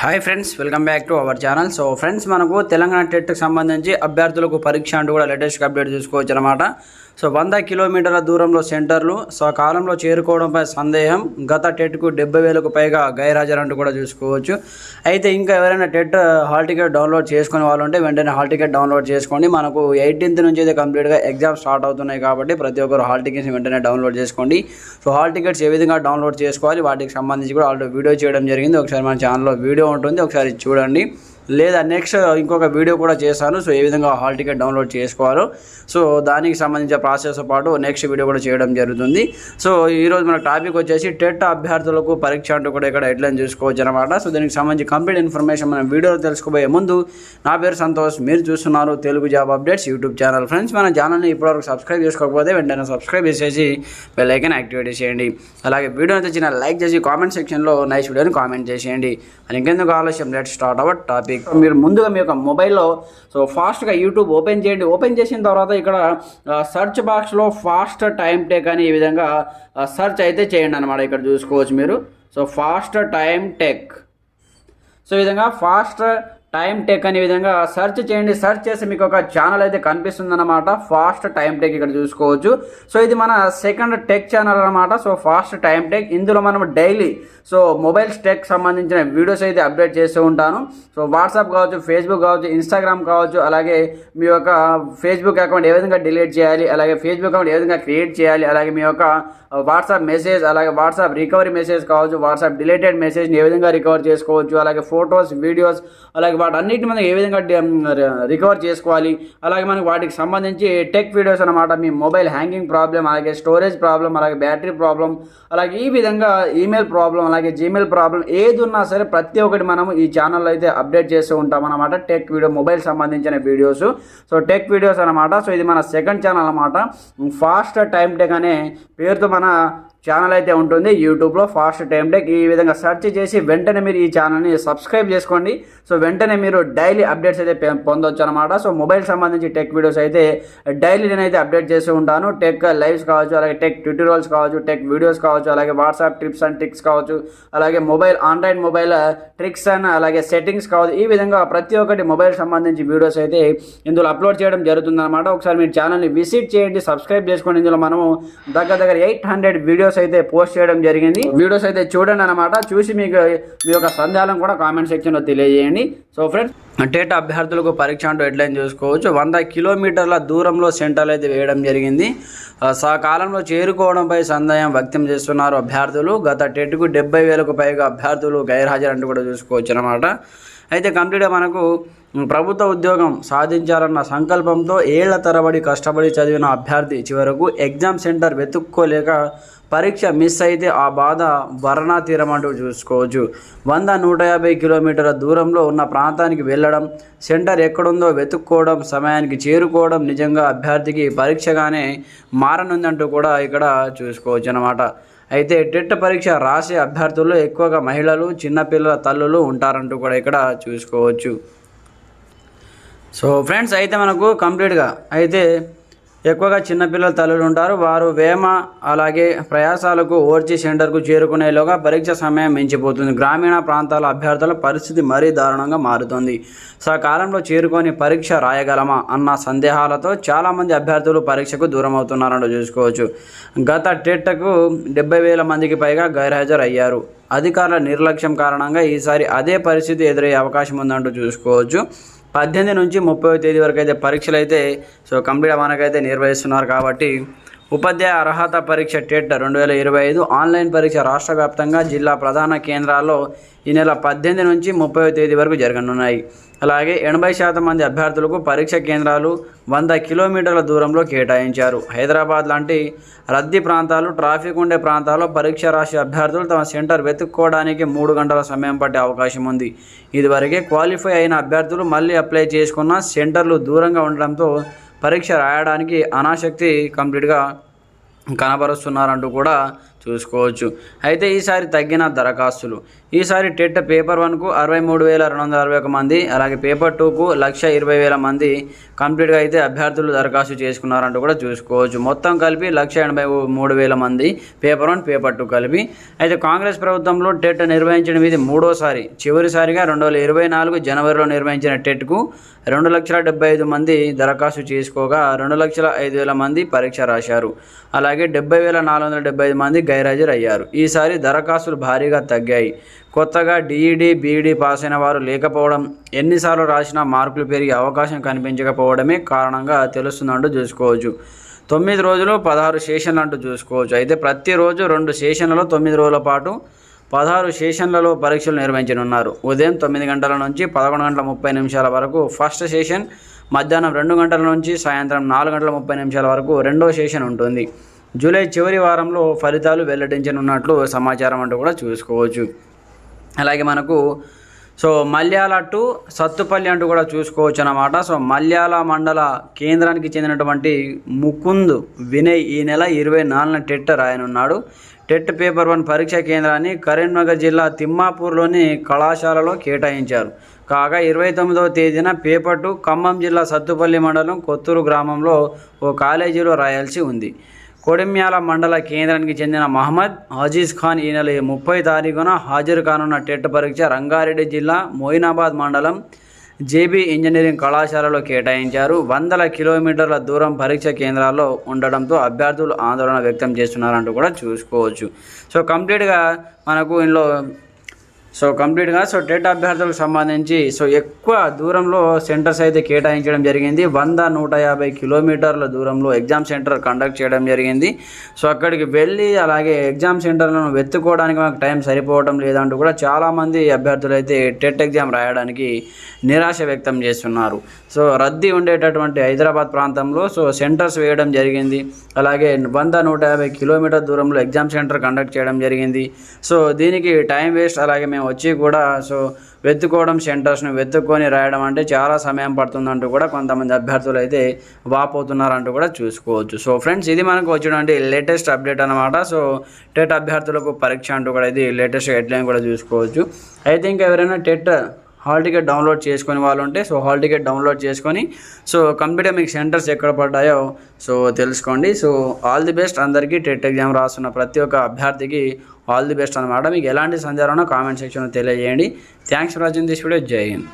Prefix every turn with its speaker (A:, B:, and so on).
A: Hi friends welcome back to our channel so friends మనకు తెలంగాణ టెట్కి సంబంధించి అభ్యర్థులకు పరీక్ష అంటూ కూడా లేటెస్ట్గా అప్డేట్ చూసుకోవచ్చు అనమాట సో వంద కిలోమీటర్ల దూరంలో సెంటర్లు. సో కాలంలో చేరుకోవడంపై సందేహం. గత టెట్కు డెబ్బై వేలకు పైగా గైరాజరంటూ అంటూ కూడా చూసుకోవచ్చు. అయితే ఇంకా ఎవరైనా టెట్ హాల్ టికెట్ డౌన్లోడ్ చేసుకునే వాళ్ళు ఉంటే వెంటనే హాల్ టికెట్ డౌన్లోడ్ చేసుకోండి. మనకు ఎయిటీన్త్ నుంచి అయితే కంప్లీట్గా ఎగ్జామ్ స్టార్ట్ అవుతున్నాయి కాబట్టి ప్రతి ఒక్కరు హాల్ టికెట్స్ వెంటనే డౌన్లోడ్ చేసుకోండి. సో హాల్ టికెట్స్ ఏ విధంగా డౌన్లోడ్ చేసుకోవాలి? వాటికి సంబంధించి కూడా ఆల్రెడీ వీడియో చేయడం జరిగింది. ఒకసారి మన ఛానల్లో వీడియో ఉంటుంది. ఒకసారి చూడండి. లేదా నెక్స్ట్ ఇంకొక వీడియో కూడా చేశాను. సో ఏ విధంగా హాల్ టికెట్ డౌన్లోడ్ చేసుకోవాలో. సో దానికి సంబంధించిన ప్రాసెస్ పాటు నెక్స్ట్ వీడియో కూడా చేయడం జరుగుతుంది. సో ఈరోజు మన టాపిక్ వచ్చేసి టెట్ అభ్యర్థులకు పరీక్ష అంటూ కూడా ఇక్కడ హెడ్లైన్ చూసుకోవచ్చు అనమాట సో దీనికి సంబంధించి కంప్లీట్ ఇన్ఫర్మేషన్ మనం వీడియోలో తెలుసుకోబోయే ముందు నా పేరు సంతోష్. మీరు చూస్తున్నారు Telugu job updates YouTube channel. Friends మన ఛానల్ని ఇప్పటివరకు సబ్స్క్రైబ్ చేసుకోకపోతే వెంటనే సబ్స్క్రైబ్ చేసేసి బెల్లైకన్ యాక్టివేట్ చేయండి అలాగే వీడియోని తెచ్చిన లైక్ చేసి కామెంట్ సెక్షన్లో నైస్ వీడియోని కామెంట్ చేసేయండి. అని ఇంకెందుకు ఆలస్యం? లెట్ స్టార్ట్ అవర్ టాపిక్ మీరు ముందుగా మీ యొక్క మొబైల్లో సో ఫాస్ట్గా యూట్యూబ్ ఓపెన్ చేయండి. ఓపెన్ చేసిన తర్వాత ఇక్కడ సెర్చ్ బాక్స్లో ఫాస్ట్ టైం టేక్ అని ఈ విధంగా సెర్చ్ అయితే చేయండి అనమాట ఇక్కడ చూసుకోవచ్చు మీరు. So fast time tech. So ఈ విధంగా ఫాస్ట్ టైం టెక్ అనే విధంగా సెర్చ్ చేయండి. సెర్చ్ చేసి మీకు ఒక ఛానల్ అయితే కనిపిస్తుంది అనమాట ఫాస్ట్ టైం టెక్ ఇక్కడ చూసుకోవచ్చు. సో ఇది మన సెకండ్ టెక్ ఛానల్ అనమాట సో ఫాస్ట్ టైం టెక్. ఇందులో మనం డైలీ సో మొబైల్స్ టెక్ సంబంధించిన వీడియోస్ అయితే అప్డేట్ చేస్తూ ఉంటాను. సో వాట్సాప్ కావచ్చు ఫేస్బుక్ కావచ్చు ఇన్స్టాగ్రామ్ కావచ్చు అలాగే మీ యొక్క ఫేస్బుక్ అకౌంట్ ఏ విధంగా డిలీట్ చేయాలి అలాగే ఫేస్బుక్ అకౌంట్ ఏ విధంగా క్రియేట్ చేయాలి అలాగే మీ యొక్క వాట్సాప్ మెసేజ్ అలాగే వాట్సాప్ రికవరీ మెసేజ్ కావచ్చు వాట్సాప్ డిలేటెడ్ మెసేజ్ని ఏ విధంగా రికవర్ చేసుకోవచ్చు అలాగే ఫొటోస్ వీడియోస్ అలాగే వాటన్నిటిని మనం ఏ విధంగా రికవర్ చేసుకోవాలి? అలాగే మనకి వాటికి సంబంధించి టెక్ వీడియోస్ అనమాట మీ మొబైల్ హ్యాంగింగ్ ప్రాబ్లం అలాగే స్టోరేజ్ ప్రాబ్లం అలాగే బ్యాటరీ ప్రాబ్లం అలాగే ఈ విధంగా ఈమెయిల్ ప్రాబ్లం అలాగే జీమెయిల్ ప్రాబ్లం ఏది ఉన్నా సరే ప్రతి ఒక్కటి మనం ఈ ఛానల్లో అయితే అప్డేట్ చేస్తూ ఉంటాం అనమాట టెక్ వీడియో మొబైల్ సంబంధించిన వీడియోస్ సో టెక్ వీడియోస్ అనమాట సో ఇది మన సెకండ్ ఛానల్ అనమాట ఫాస్ట్ టైం టెక్ అనే పేరుతో మన ఛానల్ అయితే ఉంటుంది. యూట్యూబ్లో ఫాస్ట్ టైం టెక్. ఈ విధంగా సెర్చ్ చేసి వెంటనే మీరు ఈ ఛానల్ని సబ్స్క్రైబ్ చేసుకోండి. సో వెంటనే మీరు డైలీ అప్డేట్స్ అయితే పె- పొందొచ్చు అనమాట సో మొబైల్ సంబంధించి టెక్ వీడియోస్ అయితే డైలీ నేనైతే అప్డేట్ చేస్తూ ఉంటాను. టెక్ లైవ్స్ కావచ్చు అలాగే టెక్ ట్యూటోరియల్స్ కావచ్చు టెక్ వీడియోస్ కావచ్చు అలాగే వాట్సాప్ ట్రిప్స్ అండ్ ట్రిక్స్ కావచ్చు అలాగే mobile android mobile tricks and అలాగే సెట్టింగ్స్ కావచ్చు. ఈ విధంగా ప్రతి ఒక్కటి మొబైల్ సంబంధించి వీడియోస్ అయితే ఇందులో అప్లోడ్ చేయడం జరుగుతుంది అనమాట ఒకసారి మీరు ఛానల్ని విజిట్ చేయండి సబ్స్క్రైబ్ చేసుకోండి. ఇందులో మనము దగ్గర దగ్గర ఎయిట్ హండ్రెడ్ వీడియోస్ అయితే పోస్ట్ చేయడం జరిగింది. వీడియోస్ అయితే చూడండి అనమాట చూసి మీకు మీ యొక్క సందేహాలను కూడా కామెంట్ సెక్షన్లో తెలియజేయండి. సో ఫ్రెండ్స్ టేట్ అభ్యర్థులకు పరీక్ష అంటూ హెడ్లైన్ చూసుకోవచ్చు. వంద కిలోమీటర్ల దూరంలో సెంటర్లు అయితే వేయడం జరిగింది. సకాలంలో చేరుకోవడంపై సందేహం వ్యక్తం చేస్తున్నారు అభ్యర్థులు. గత టెట్కు డెబ్బై వేలకు పైగా అభ్యర్థులు గైర్హాజరు అంటూ కూడా చూసుకోవచ్చు అనమాట అయితే కంప్లీట్గా మనకు ప్రభుత్వ ఉద్యోగం సాధించాలన్న సంకల్పంతో ఏళ్ళ తరబడి కష్టపడి చదివిన అభ్యర్థి చివరకు ఎగ్జామ్ సెంటర్ వెతుక్కోలేక పరీక్ష మిస్ అయితే ఆ బాధ వర్ణా తీరం అంటూ చూసుకోవచ్చు. వంద నూట యాభై కిలోమీటర్ల దూరంలో ఉన్న ప్రాంతానికి వెళ్ళడం సెంటర్ ఎక్కడుందో వెతుక్కోవడం సమయానికి చేరుకోవడం నిజంగా అభ్యర్థికి పరీక్షగానే మారనుందంటూ కూడా ఇక్కడ చూసుకోవచ్చు అనమాట అయితే టెట్ పరీక్ష రాసే అభ్యర్థుల్లో ఎక్కువగా మహిళలు చిన్నపిల్లల తల్లులు ఉంటారంటూ కూడా ఇక్కడ చూసుకోవచ్చు. సో ఫ్రెండ్స్ అయితే మనకు కంప్లీట్గా అయితే ఎక్కువగా చిన్నపిల్లల తల్లులు ఉంటారు. వారు వేమ అలాగే ప్రయాసాలకు ఓర్చి సెంటర్కు చేరుకునేలోగా పరీక్ష సమయం మించిపోతుంది. గ్రామీణ ప్రాంతాల అభ్యర్థుల పరిస్థితి మరీ దారుణంగా మారుతుంది. సకాలంలో చేరుకొని పరీక్ష రాయగలమా? అన్న సందేహాలతో చాలామంది అభ్యర్థులు పరీక్షకు దూరమవుతున్నారంటూ. చూసుకోవచ్చు. గత టెట్కు డెబ్బై వేల మందికి పైగా గైర్హాజరు అయ్యారు అధికారుల నిర్లక్ష్యం కారణంగా ఈసారి అదే పరిస్థితి ఎదురయ్యే అవకాశం ఉందంటూ చూసుకోవచ్చు. పద్దెనిమిది నుంచి ముప్పై తేదీ వరకు అయితే పరీక్షలు అయితే సో కంప్లీట్ మనకైతే నిర్వహిస్తున్నారు కాబట్టి ఉపాధ్యాయ అర్హత పరీక్ష టెట్ రెండు వేల ఇరవై ఐదు ఆన్లైన్ పరీక్ష రాష్ట్ర వ్యాప్తంగా జిల్లా ప్రధాన కేంద్రాల్లో ఈ నెల పద్దెనిమిది నుంచి ముప్పై తేదీ వరకు జరగనున్నాయి. అలాగే ఎనభై శాతం మంది అభ్యర్థులకు పరీక్ష కేంద్రాలు వంద కిలోమీటర్ల దూరంలో కేటాయించారు. హైదరాబాద్ లాంటి రద్దీ ప్రాంతాలు ట్రాఫిక్ ఉండే ప్రాంతాల్లో పరీక్ష రాసే అభ్యర్థులు తమ సెంటర్ వెతుక్కోవడానికి మూడు గంటల సమయం పట్టే అవకాశం ఉంది. ఇదివరకే క్వాలిఫై అయిన అభ్యర్థులు మళ్ళీ అప్లై చేసుకున్న సెంటర్లు దూరంగా ఉండడంతో పరీక్ష రాయడానికి అనాసక్తి కంప్లీట్గా కనబరుస్తున్నారంటూ కూడా చూసుకోవచ్చు. అయితే ఈసారి తగ్గిన దరఖాస్తులు. ఈసారి టెట్ పేపర్ వన్కు అరవై మూడు వేల రెండు వందల అరవై ఒక మంది అలాగే పేపర్ టూకు లక్ష ఇరవై వేల మంది కంప్లీట్గా అయితే అభ్యర్థులు దరఖాస్తు చేసుకున్నారంటూ కూడా చూసుకోవచ్చు. మొత్తం కలిపి లక్ష ఎనభై మూడు వేల మంది పేపర్ వన్ పేపర్ టూ కలిపి. అయితే కాంగ్రెస్ ప్రభుత్వంలో టెట్ నిర్వహించడం ఇది మూడోసారి చివరిసారిగా రెండు వేల ఇరవై నాలుగు జనవరిలో నిర్వహించిన టెట్కు రెండు లక్షల డెబ్బై ఐదు మంది దరఖాస్తు చేసుకోగా రెండు లక్షల ఐదు వేల మంది పరీక్ష రాశారు. అలాగే డెబ్బై వేల నాలుగు వందల డెబ్బై ఐదు మంది గైరాజరయ్యారు. ఈసారి దరఖాస్తులు భారీగా తగ్గాయి. కొత్తగా డిఈడి బీఈడి పాస్ అయిన వారు లేకపోవడం ఎన్నిసార్లు రాసినా మార్కులు పెరిగే అవకాశం కనిపించకపోవడమే కారణంగా తెలుస్తుందంటూ చూసుకోవచ్చు. తొమ్మిది రోజులు పదహారు సెషన్లు అంటూ చూసుకోవచ్చు. అయితే ప్రతిరోజు రెండు సెషన్లలో తొమ్మిది రోజుల పాటు పదహారు సెషన్లలో పరీక్షలు నిర్వహించనున్నారు. ఉదయం తొమ్మిది గంటల నుంచి పదకొండు గంటల ముప్పై నిమిషాల వరకు ఫస్ట్ సెషన్ మధ్యాహ్నం రెండు గంటల నుంచి సాయంత్రం నాలుగు గంటల ముప్పై నిమిషాల వరకు రెండో సెషన్ ఉంటుంది. జూలై చివరి వారంలో ఫలితాలు వెల్లడించనున్నట్లు సమాచారం అంటూ కూడా చూసుకోవచ్చు. అలాగే మనకు సో మల్యాల టు సత్తుపల్లి అంటూ కూడా చూసుకోవచ్చు అన్నమాట. సో మల్యాల మండల కేంద్రానికి చెందినటువంటి ముకుంద్ వినయ్ ఈ నెల ఇరవై నాలుగున టెట్ రాయనున్నాడు. టెట్ పేపర్ వన్ పరీక్ష కేంద్రాన్ని కరీంనగర్ జిల్లా తిమ్మాపూర్లోని కళాశాలలో కేటాయించారు. కాగా ఇరవై తొమ్మిదవ తేదీన పేపర్ టు ఖమ్మం జిల్లా సత్తుపల్లి మండలం కొత్తూరు గ్రామంలో ఓ కాలేజీలో రాయాల్సి ఉంది. కొడిమ్యాల మండల కేంద్రానికి చెందిన మహమ్మద్ అజీజ్ ఖాన్ ఈ నెల ముప్పై తారీఖున హాజరు కానున్న టెట్ పరీక్ష రంగారెడ్డి జిల్లా మోయినాబాద్ మండలం జేబీ ఇంజనీరింగ్ కళాశాలలో కేటాయించారు. వందల కిలోమీటర్ల దూరం పరీక్ష కేంద్రాల్లో ఉండడంతో అభ్యర్థులు ఆందోళన వ్యక్తం చేస్తున్నారంటూ కూడా చూసుకోవచ్చు. సో కంప్లీట్గా మనకు ఇందులో సో కంప్లీట్గా సో టెట్ అభ్యర్థులకు సంబంధించి సో ఎక్కువ దూరంలో సెంటర్స్ అయితే కేటాయించడం జరిగింది. వంద నూట యాభై కిలోమీటర్ల దూరంలో ఎగ్జామ్ సెంటర్ కండక్ట్ చేయడం జరిగింది. సో అక్కడికి వెళ్ళి అలాగే ఎగ్జామ్ సెంటర్లను వెతుక్కోవడానికి మనకు టైం సరిపోవడం లేదంటూ కూడా చాలామంది అభ్యర్థులు అయితే టెట్ ఎగ్జామ్ రాయడానికి నిరాశ వ్యక్తం చేస్తున్నారు. సో రద్దీ ఉండేటటువంటి హైదరాబాద్ ప్రాంతంలో సో సెంటర్స్ వేయడం జరిగింది. అలాగే వంద నూట యాభై కిలోమీటర్ దూరంలో ఎగ్జామ్ సెంటర్ కండక్ట్ చేయడం జరిగింది. సో దీనికి టైం వేస్ట్ అలాగే మేము వచ్చి కూడా సో వెతుక్కోవడం సెంటర్స్ను వెతుక్కొని రాయడం అంటే చాలా సమయం పడుతుందంటూ కూడా కొంతమంది అభ్యర్థులు అయితే వాపోతున్నారంటూ కూడా చూసుకోవచ్చు. సో ఫ్రెండ్స్ ఇది మనకు వచ్చినటువంటి లేటెస్ట్ అప్డేట్ అనమాట సో టెట్ అభ్యర్థులకు పరీక్ష అంటూ కూడా ఇది లేటెస్ట్ హెడ్లైన్ కూడా చూసుకోవచ్చు. అయితే ఇంకా ఎవరైనా టెట్ హాల్ టికెట్ డౌన్లోడ్ చేసుకునే వాళ్ళు ఉంటే సో హాల్ టికెట్ డౌన్లోడ్ చేసుకొని సో కంప్లీట్గా మీకు సెంటర్స్ ఎక్కడ పడ్డాయో సో తెలుసుకోండి. సో ఆల్ ది బెస్ట్ అందరికీ టెట్ ఎగ్జామ్ రాస్తున్న ప్రతి ఒక్క అభ్యర్థికి ఆల్ ది బెస్ట్ అనమాట మీకు ఎలాంటి సందేహం కామెంట్ సెక్షన్లో తెలియజేయండి. Thanks for watching this video Jai Hind